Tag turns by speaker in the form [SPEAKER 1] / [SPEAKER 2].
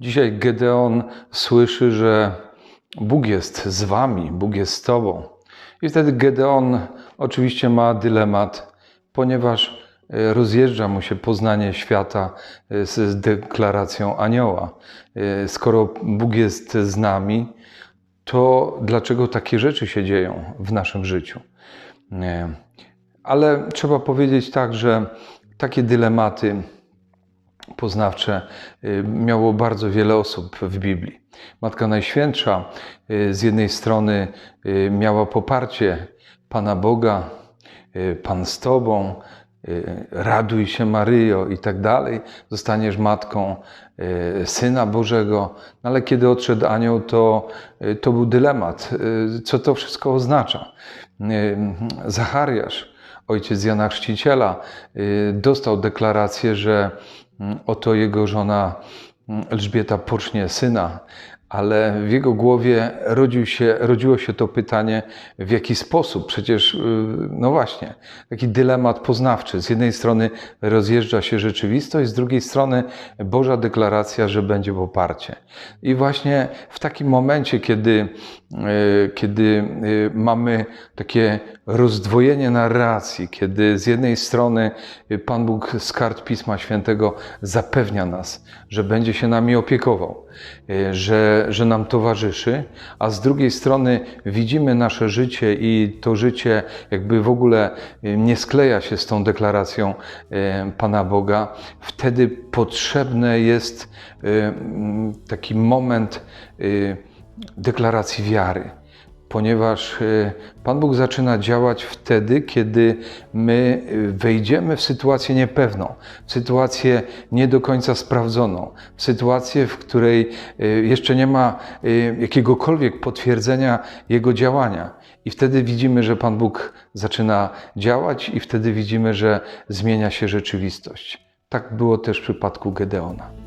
[SPEAKER 1] Dzisiaj Gedeon słyszy, że Bóg jest z wami, Bóg jest z tobą. I wtedy Gedeon oczywiście ma dylemat, ponieważ e, rozjeżdża mu się poznanie świata e, z deklaracją anioła. E, Skoro Bóg jest z nami, to dlaczego takie rzeczy się dzieją w naszym życiu? Ale trzeba powiedzieć tak, że takie dylematy poznawcze y, miało bardzo wiele osób w Biblii. Matka Najświętsza y, z jednej strony y, miała poparcie Pana Boga, Pan z Tobą, raduj się Maryjo i tak dalej, zostaniesz matką Syna Bożego. No ale kiedy odszedł anioł, to, to był dylemat, co to wszystko oznacza. Zachariasz, ojciec Jana Chrzciciela, dostał deklarację, że oto jego żona mm, Elżbieta pocznie syna, ale w jego głowie rodził się, rodziło się to pytanie, w jaki sposób. Przecież, y, no właśnie, taki dylemat poznawczy. Z jednej strony rozjeżdża się rzeczywistość, z drugiej strony Boża deklaracja, że będzie poparcie. I właśnie w takim momencie, kiedy, y, kiedy y, mamy takie rozdwojenie narracji, kiedy z jednej strony Pan Bóg z kart Pisma Świętego zapewnia nas, że będzie się nami opiekował, y, że, nam towarzyszy, a z drugiej strony widzimy nasze życie i to życie jakby w ogóle nie skleja się z tą deklaracją Pana Boga, wtedy potrzebny jest taki moment y, deklaracji wiary ponieważ y, Pan Bóg zaczyna działać wtedy, kiedy my y, wejdziemy w sytuację niepewną, w sytuację nie do końca sprawdzoną, w sytuację, w której y, jeszcze nie ma jakiegokolwiek potwierdzenia Jego działania. I wtedy widzimy, że Pan Bóg zaczyna działać, i wtedy widzimy, że zmienia się rzeczywistość. Tak było też w przypadku Gedeona.